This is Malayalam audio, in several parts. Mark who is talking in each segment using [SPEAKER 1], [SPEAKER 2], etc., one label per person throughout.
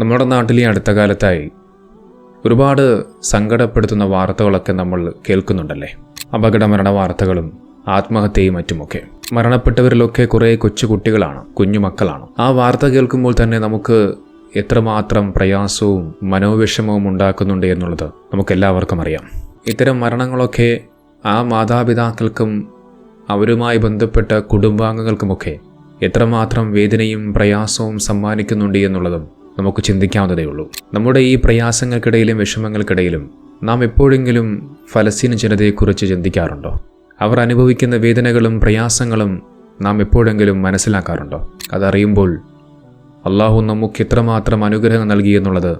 [SPEAKER 1] നമ്മുടെ നാട്ടിൽ ഈ അടുത്ത കാലത്തായി ഒരുപാട് സങ്കടപ്പെടുത്തുന്ന വാർത്തകളൊക്കെ നമ്മൾ കേൾക്കുന്നുണ്ടല്ലേ? അപകട മരണ വാർത്തകളും ആത്മഹത്യയും മറ്റുമൊക്കെ. മരണപ്പെട്ടവരിലൊക്കെ കുറേ കൊച്ചു കുട്ടികളാണ് കുഞ്ഞുമക്കളാണ് ആ വാർത്ത കേൾക്കുമ്പോൾ തന്നെ നമുക്ക് എത്രമാത്രം പ്രയാസവും മനോവിഷമവും ഉണ്ടാക്കുന്നുണ്ട് എന്നുള്ളത് നമുക്കെല്ലാവർക്കും അറിയാം. ഇത്തരം മരണങ്ങളൊക്കെ ആ മാതാപിതാക്കൾക്കും അവരുമായി ബന്ധപ്പെട്ട കുടുംബാംഗങ്ങൾക്കുമൊക്കെ എത്രമാത്രം വേദനയും പ്രയാസവും സമ്മാനിക്കുന്നുണ്ട് എന്നുള്ളതും നമുക്ക് ചിന്തിക്കാവുന്നതേ ഉള്ളൂ നമ്മുടെ ഈ പ്രയാസങ്ങൾക്കിടയിലും വിഷമങ്ങൾക്കിടയിലും നാം എപ്പോഴെങ്കിലും ഫലസ്തീൻ ജനതയെക്കുറിച്ച് ചിന്തിക്കാറുണ്ടോ? അവർ അനുഭവിക്കുന്ന വേദനകളും പ്രയാസങ്ങളും നാം എപ്പോഴെങ്കിലും മനസ്സിലാക്കാറുണ്ടോ? അതറിയുമ്പോൾ അള്ളാഹു നമുക്ക് എത്രമാത്രം അനുഗ്രഹം നൽകി എന്നുള്ളത്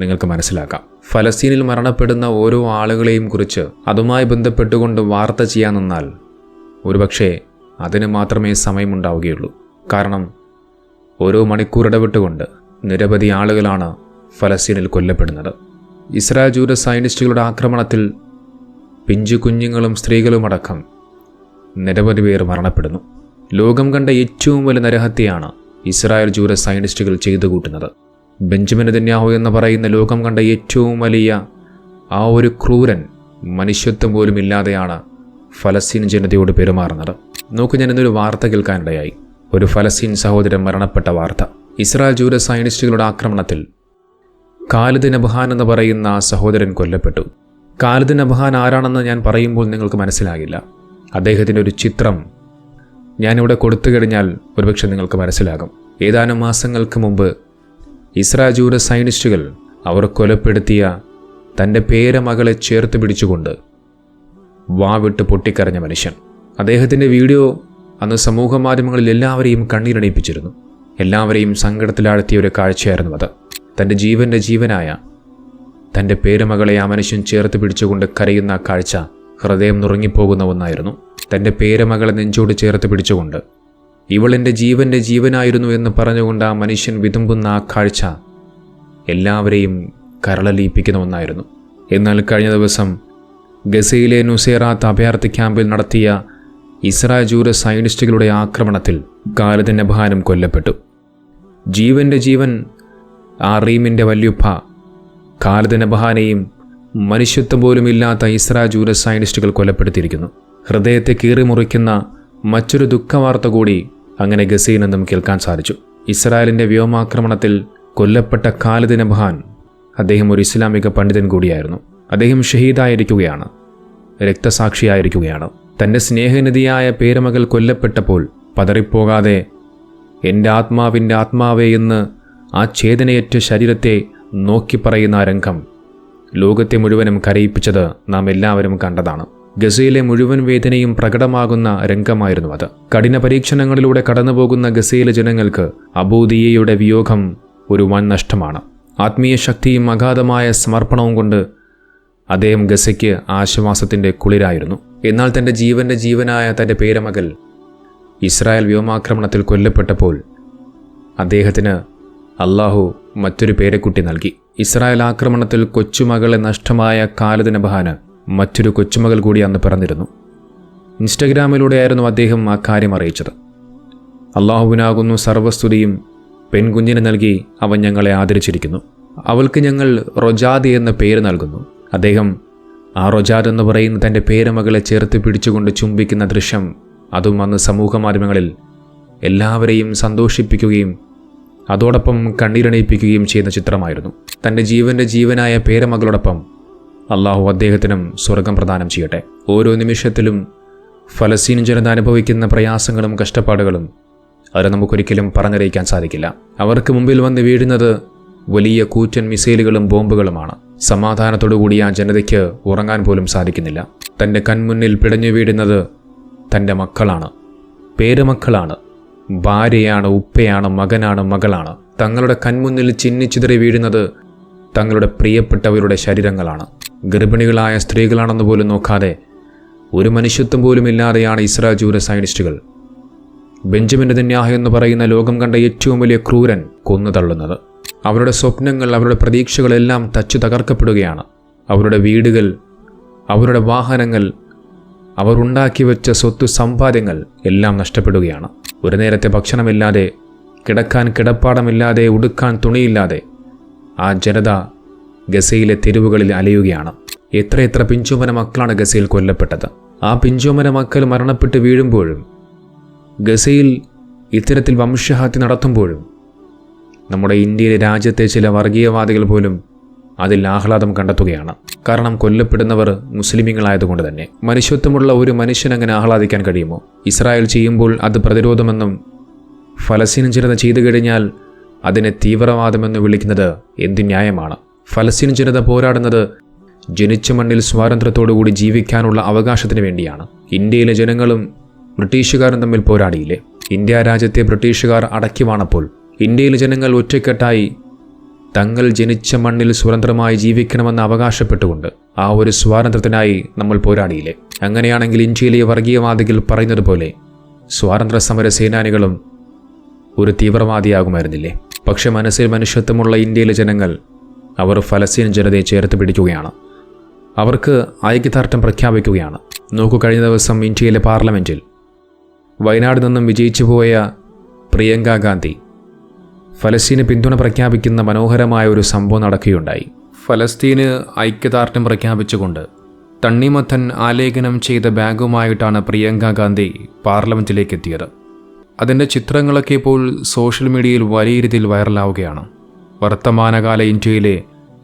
[SPEAKER 1] നിങ്ങൾക്ക് മനസ്സിലാക്കാം. ഫലസ്തീനിൽ മരണപ്പെടുന്ന ഓരോ ആളുകളെയും കുറിച്ച് അതുമായി ബന്ധപ്പെട്ടുകൊണ്ട് വാർത്ത ചെയ്യാൻ നിന്നാൽ ഒരുപക്ഷെ അതിന് മാത്രമേ സമയമുണ്ടാവുകയുള്ളൂ. കാരണം ഓരോ മണിക്കൂർ ഇടവിട്ടുകൊണ്ട് നിരവധി ആളുകളാണ് ഫലസ്തീനിൽ കൊല്ലപ്പെടുന്നത്. ഇസ്രായേൽ ജൂത സയനിസ്റ്റുകളുടെ ആക്രമണത്തിൽ പിഞ്ചു കുഞ്ഞുങ്ങളും സ്ത്രീകളുമടക്കം നിരവധി പേർ മരണപ്പെടുന്നു. ലോകം കണ്ട ഏറ്റവും വലിയ നരഹത്യയാണ് ഇസ്രായേൽ ജൂത സയനിസ്റ്റുകൾ ചെയ്തു കൂട്ടുന്നത് ബെഞ്ചമിൻ ദന്യാഹു എന്ന് പറയുന്ന ലോകം കണ്ട ഏറ്റവും വലിയ ആ ഒരു ക്രൂരൻ മനുഷ്യത്വം പോലും ഇല്ലാതെയാണ് ഫലസ്തീൻ ജനതയോട് പെരുമാറുന്നത്. നോക്കൂ ഞാൻ ഇന്നൊരു വാർത്ത കേൾക്കാനിടയായി. ഒരു ഫലസ്തീൻ സഹോദരൻ മരണപ്പെട്ട വാർത്ത. ഇസ്രായേൽ ജൂത സയനിസ്റ്റുകളുടെ ആക്രമണത്തിൽ കാലിദ് നബ്ഹാൻ എന്ന് പറയുന്ന സഹോദരൻ കൊല്ലപ്പെട്ടു. കാലിദ് നബ്ഹാൻ ആരാണെന്ന് ഞാൻ പറയുമ്പോൾ നിങ്ങൾക്ക് മനസ്സിലാകില്ല. അദ്ദേഹത്തിന്റെ ഒരു ചിത്രം ഞാനിവിടെ കൊടുത്തു കഴിഞ്ഞാൽ ഒരുപക്ഷെ നിങ്ങൾക്ക് മനസ്സിലാകും. ഏതാനും മാസങ്ങൾക്ക് മുമ്പ് ഇസ്രായേൽ ജൂത സയനിസ്റ്റുകൾ അവർ കൊലപ്പെടുത്തിയ തന്റെ പേരമകളെ ചേർത്ത് പിടിച്ചുകൊണ്ട് വാവിട്ട് പൊട്ടിക്കരഞ്ഞ മനുഷ്യൻ. അദ്ദേഹത്തിന്റെ വീഡിയോ അന്ന് സമൂഹ മാധ്യമങ്ങളിൽ എല്ലാവരെയും കണ്ണീരണിയിപ്പിച്ചിരുന്നു. എല്ലാവരെയും സങ്കടത്തിലാഴ്ത്തിയ ഒരു കാഴ്ചയായിരുന്നു അത്. തന്റെ ജീവന്റെ ജീവനായ തന്റെ പേരുമകളെ ആ മനുഷ്യൻ ചേർത്ത് പിടിച്ചുകൊണ്ട് കരയുന്ന ആ കാഴ്ച ഹൃദയം നുറങ്ങിപ്പോകുന്ന ഒന്നായിരുന്നു. തന്റെ പേരമകളെ നെഞ്ചോട് ചേർത്ത് പിടിച്ചുകൊണ്ട് ഇവളെന്റെ ജീവന്റെ ജീവനായിരുന്നു എന്ന് പറഞ്ഞുകൊണ്ട് ആ മനുഷ്യൻ വിതുമ്പുന്ന ആ കാഴ്ച എല്ലാവരെയും കരളലിയിപ്പിക്കുന്ന ഒന്നായിരുന്നു. എന്നാൽ കഴിഞ്ഞ ദിവസം ഗസയിലെ നുസേറാത്ത് അഭയാർത്ഥി ക്യാമ്പിൽ നടത്തിയ ഇസ്രായേൽ ജൂര സയനിസ്റ്റുകളുടെ ആക്രമണത്തിൽ കാലത്തിന്റെ ഭാരം കൊല്ലപ്പെട്ടു. ജീവന്റെ ജീവൻ ആ റീമിന്റെ വല്യുപ്പ ഖാലിദ് നബഹാനെയും മനുഷ്യത്വം പോലും ഇല്ലാത്ത ഇസ്രായേൽ ജൂത സയനിസ്റ്റുകൾ കൊലപ്പെടുത്തിയിരിക്കുന്നു. ഹൃദയത്തെ കീറിമുറിക്കുന്ന മറ്റൊരു ദുഃഖവാർത്ത കൂടി അങ്ങനെ ഗസയിൽ നിന്നും കേൾക്കാൻ സാധിച്ചു. ഇസ്രായേലിന്റെ വ്യോമാക്രമണത്തിൽ കൊല്ലപ്പെട്ട ഖാലിദ് നബഹാൻ അദ്ദേഹം ഒരു ഇസ്ലാമിക പണ്ഡിതൻ കൂടിയായിരുന്നു. അദ്ദേഹം ഷഹീദായിരിക്കുകയാണ് രക്തസാക്ഷിയായിരിക്കുകയാണ്. തന്റെ സ്നേഹനിധിയായ പേരമകൾ കൊല്ലപ്പെട്ടപ്പോൾ പതറിപ്പോകാതെ എന്റെ ആത്മാവിന്റെ ആത്മാവേ എന്ന് ആ ചേതനയേറ്റ ശരീരത്തെ നോക്കി പറയുന്ന ആ രംഗം. ലോകത്തെ മുഴുവനും കരയിപ്പിച്ചത് നാം എല്ലാവരും കണ്ടതാണ്. ഗസയിലെ മുഴുവൻ വേദനയും പ്രകടമാകുന്ന രംഗമായിരുന്നു അത്. കഠിന പരീക്ഷണങ്ങളിലൂടെ കടന്നുപോകുന്ന ഗസയിലെ ജനങ്ങൾക്ക് അബൂദിയയുടെ വിയോഗം ഒരു വൻ നഷ്ടമാണ്. ആത്മീയ ശക്തിയും അഗാധമായ സമർപ്പണവും കൊണ്ട് അദ്ദേഹം ഗസയ്ക്ക് ആശ്വാസത്തിന്റെ കുളിരായിരുന്നു. എന്നാൽ തന്റെ ജീവന്റെ ജീവനായ തന്റെ പേരമകൾ ഇസ്രായേൽ വ്യോമാക്രമണത്തിൽ കൊല്ലപ്പെട്ടപ്പോൾ അദ്ദേഹത്തിന് അള്ളാഹു മറ്റൊരു പേരെക്കുട്ടി നൽകി. ഇസ്രായേൽ ആക്രമണത്തിൽ കൊച്ചുമകളെ നഷ്ടമായ കാലദിന ബഹാന് മറ്റൊരു കൊച്ചുമകൾ കൂടി അന്ന് പിറന്നിരുന്നു. ഇൻസ്റ്റഗ്രാമിലൂടെയായിരുന്നു അദ്ദേഹം ആ കാര്യം അറിയിച്ചത്. അള്ളാഹുവിനാകുന്നു സർവസ്തുതിയും പെൺകുഞ്ഞിന് നൽകി അവൻ ഞങ്ങളെ ആദരിച്ചിരിക്കുന്നു. അവൾക്ക് ഞങ്ങൾ റൊജാദ് എന്ന പേര് നൽകുന്നു. അദ്ദേഹം ആ റൊജാദ് എന്ന് പറയുന്ന തന്റെ പേരമകളെ ചേർത്ത് പിടിച്ചുകൊണ്ട് ചുംബിക്കുന്ന ദൃശ്യം അതും അന്ന് സമൂഹ മാധ്യമങ്ങളിൽ എല്ലാവരെയും സന്തോഷിപ്പിക്കുകയും അതോടൊപ്പം കണ്ണീരണയിപ്പിക്കുകയും ചെയ്യുന്ന ചിത്രമായിരുന്നു. തന്റെ ജീവന്റെ ജീവനായ പേരമകളോടൊപ്പം അള്ളാഹു അദ്ദേഹത്തിനും സ്വർഗം പ്രദാനം ചെയ്യട്ടെ. ഓരോ നിമിഷത്തിലും ഫലസ്തീൻ ജനത അനുഭവിക്കുന്ന പ്രയാസങ്ങളും കഷ്ടപ്പാടുകളും അവർ നമുക്കൊരിക്കലും പറഞ്ഞറിയിക്കാൻ സാധിക്കില്ല. അവർക്ക് മുമ്പിൽ വന്ന് വീഴുന്നത് വലിയ കൂറ്റൻ മിസൈലുകളും ബോംബുകളുമാണ്. സമാധാനത്തോടുകൂടി ആ ജനതയ്ക്ക് ഉറങ്ങാൻ പോലും സാധിക്കുന്നില്ല. തന്റെ കൺമുന്നിൽ പിടഞ്ഞു വീഴുന്നത് തന്റെ മക്കളാണ്. പേരമക്കളാണ് ഭാര്യയാണ് ഉപ്പയാണ് മകനാണ് മകളാണ്. തങ്ങളുടെ കൺമുന്നിൽ ചിന്നിച്ചിതറി വീഴുന്നത് തങ്ങളുടെ പ്രിയപ്പെട്ടവരുടെ ശരീരങ്ങളാണ്. ഗർഭിണികളായ സ്ത്രീകളാണെന്ന് പോലും നോക്കാതെ ഒരു മനുഷ്യത്വം പോലും ഇല്ലാതെയാണ് ഇസ്രായേൽ ജൂര സയനിസ്റ്റുകൾ ബെഞ്ചമിൻ ദന്യാഹ എന്ന് പറയുന്ന ലോകം കണ്ട ഏറ്റവും വലിയ ക്രൂരൻ കൊന്നു തള്ളുന്നത്. അവരുടെ സ്വപ്നങ്ങൾ അവരുടെ പ്രതീക്ഷകളെല്ലാം തച്ചു തകർക്കപ്പെടുകയാണ്. അവരുടെ വീടുകൾ അവരുടെ വാഹനങ്ങൾ അവർ ഉണ്ടാക്കി വെച്ച സ്വത്ത് സമ്പാദ്യങ്ങൾ എല്ലാം നഷ്ടപ്പെടുകയാണ്. ഒരു നേരത്തെ ഭക്ഷണമില്ലാതെ കിടക്കാൻ കിടപ്പാടമില്ലാതെ ഉടുക്കാൻ തുണിയില്ലാതെ ആ ജനത ഗസയിലെ തെരുവുകളിൽ അലയുകയാണ്. എത്രയെത്ര പിഞ്ചോമന മക്കളാണ് ഗസയിൽ കൊല്ലപ്പെട്ടത്. ആ പിഞ്ചോമന മക്കൾ മരണപ്പെട്ട് വീഴുമ്പോഴും ഗസയിൽ ഇത്തരത്തിൽ വംശഹത്യ നടത്തുമ്പോഴും നമ്മുടെ ഇന്ത്യയിലെ രാജ്യത്തെ ചില വർഗീയവാദികൾ പോലും അതിൽ ആഹ്ലാദം കണ്ടെത്തുകയാണ്. കാരണം കൊല്ലപ്പെടുന്നവർ മുസ്ലിമീങ്ങളായതുകൊണ്ട് തന്നെ. മനുഷ്യത്വമുള്ള ഒരു മനുഷ്യൻ അങ്ങനെ ആഹ്ലാദിക്കാൻ കഴിയുമോ? ഇസ്രായേൽ ചെയ്യുമ്പോൾ അത് പ്രതിരോധമെന്നും ഫലസ്തീൻ ജനത ചെയ്തു കഴിഞ്ഞാൽ അതിനെ തീവ്രവാദമെന്ന് വിളിക്കുന്നത് എന്ത് ന്യായമാണ്? ഫലസ്തീൻ ജനത പോരാടുന്നത് ജനിച്ച മണ്ണിൽ സ്വാതന്ത്ര്യത്തോടുകൂടി ജീവിക്കാനുള്ള അവകാശത്തിന് വേണ്ടിയാണ്. ഇന്ത്യയിലെ ജനങ്ങളും ബ്രിട്ടീഷുകാരും തമ്മിൽ പോരാടിയില്ലേ? ഇന്ത്യ രാജ്യത്തെ ബ്രിട്ടീഷുകാർ അടക്കി വാണപ്പോൾ ഇന്ത്യയിലെ ജനങ്ങൾ ഒറ്റക്കെട്ടായി തങ്ങൾ ജനിച്ച മണ്ണിൽ സ്വതന്ത്രമായി ജീവിക്കണമെന്ന് അവകാശപ്പെട്ടുകൊണ്ട് ആ ഒരു സ്വാതന്ത്ര്യത്തിനായി നമ്മൾ പോരാടിയില്ലേ? അങ്ങനെയാണെങ്കിൽ ഇന്ത്യയിലെ വർഗീയവാദികൾ പറയുന്നത് പോലെ സ്വാതന്ത്ര്യ സമര സേനാനികളും ഒരു തീവ്രവാദിയാകുമായിരുന്നില്ലേ? പക്ഷെ മനസ്സിൽ മനുഷ്യത്വമുള്ള ഇന്ത്യയിലെ ജനങ്ങൾ അവർ ഫലസ്തീൻ ജനതയെ ചേർത്ത് പിടിക്കുകയാണ്. അവർക്ക് ഐക്യദാർഢ്യം പ്രഖ്യാപിക്കുകയാണ്. നോക്കൂ കഴിഞ്ഞ ദിവസം ഇന്ത്യയിലെ പാർലമെന്റിൽ വയനാട് നിന്നും വിജയിച്ചു പോയ പ്രിയങ്ക ഗാന്ധി ഫലസ്തീന് പിന്തുണ പ്രഖ്യാപിക്കുന്ന മനോഹരമായ ഒരു സംഭവം നടക്കുകയുണ്ടായി. ഫലസ്തീന് ഐക്യദാർഢ്യം പ്രഖ്യാപിച്ചുകൊണ്ട് തണ്ണിമത്തൻ ആലേഖനം ചെയ്ത ബാഗുമായിട്ടാണ് പ്രിയങ്ക ഗാന്ധി പാർലമെന്റിലേക്ക് എത്തിയത് അതിന്റെ ചിത്രങ്ങളൊക്കെ ഇപ്പോൾ സോഷ്യൽ മീഡിയയിൽ വലിയ രീതിയിൽ വൈറലാവുകയാണ്. വർത്തമാനകാല ഇന്ത്യയിലെ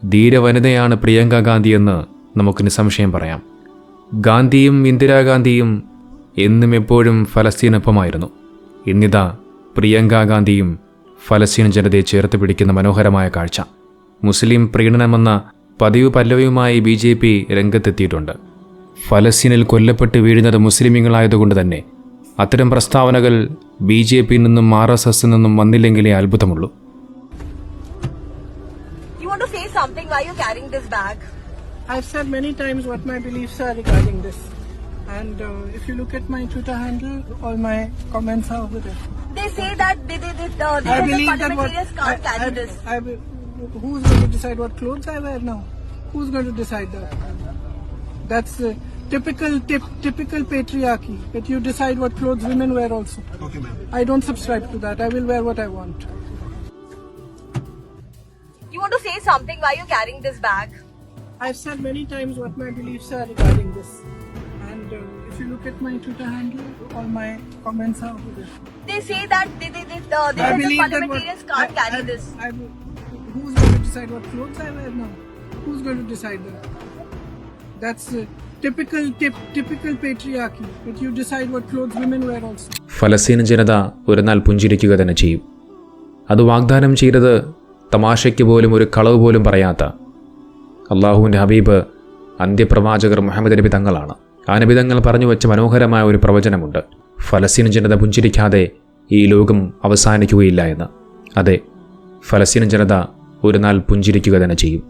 [SPEAKER 1] ധീരവനിതയാണ് പ്രിയങ്ക ഗാന്ധി എന്ന് നമുക്ക് നിസ്സംശയം പറയാം. ഗാന്ധിയും ഇന്ദിരാഗാന്ധിയും എന്നും എപ്പോഴും ഫലസ്തീനൊപ്പമായിരുന്നു. ഇന്നിതാ പ്രിയങ്ക ഗാന്ധിയും ഫലസ്തീൻ ജനതയെ ചേർത്ത് പിടിക്കുന്ന മനോഹരമായ കാഴ്ച. മുസ്ലിം പ്രീണനമെന്ന പതിവ് പല്ലവയുമായി ബി ജെ പി രംഗത്തെത്തിയിട്ടുണ്ട്. ഫലസ്തീനിൽ കൊല്ലപ്പെട്ട് വീഴുന്നത് മുസ്ലിമുകളായതുകൊണ്ട് തന്നെ അത്തരം പ്രസ്താവനകൾ ബി ജെ പിയിൽ നിന്നും ആർ എസ് എസ് നിന്നും വന്നില്ലെങ്കിലേ അത്ഭുതമുള്ളൂ.
[SPEAKER 2] They say that they, they, they, uh,
[SPEAKER 3] I believe that what
[SPEAKER 2] parliamentarians can't
[SPEAKER 3] I,
[SPEAKER 2] carry
[SPEAKER 3] I,
[SPEAKER 2] this.
[SPEAKER 3] I, be- who's going to decide what clothes I wear now? Who's going to decide that? That's the typical tip, typical patriarchy that you decide what clothes women wear also.
[SPEAKER 4] Okay, ma'am.
[SPEAKER 3] I don't subscribe to that. I will wear what I want.
[SPEAKER 2] You want to say something why you're carrying this bag?
[SPEAKER 3] I've said many times what my beliefs are regarding this. Uh, if you look at my Twitter handle, all my comments are over there.
[SPEAKER 2] They say that they, they, they, uh,
[SPEAKER 3] I
[SPEAKER 2] the
[SPEAKER 3] believe that what,
[SPEAKER 2] parliamentarians can't
[SPEAKER 3] I-
[SPEAKER 2] carry
[SPEAKER 3] I-
[SPEAKER 2] this.
[SPEAKER 3] I I, who's going to decide what clothes I wear now? Who's going to decide that? That's uh, typical tip, typical patriarchy that you decide what clothes women wear also.
[SPEAKER 1] ഫലസ്തീൻ ജനത ഒരു നാൾ പുഞ്ചിരിക്കുക തന്നെ ചെയ്യും അത് വാഗ്ദാനം ചെയ്തത് തമാശയ്ക്ക് പോലും ഒരു കളവ് പോലും പറയാത്ത അള്ളാഹുവിന്റെ ഹബീബ് അന്ത്യപ്രവാചകർ മുഹമ്മദ് നബി തങ്ങളാണ് ആ നബി പറഞ്ഞു വെച്ച മനോഹരമായ ഒരു പ്രവചനമുണ്ട്. ഫലസ്തീൻ ജനത പുഞ്ചിരിക്കാതെ ഈ ലോകം അവസാനിക്കുകയില്ല എന്ന്. അതെ ഫലസ്തീൻ ജനത ഒരു നാൾ പുഞ്ചിരിക്കുക തന്നെ ചെയ്യും.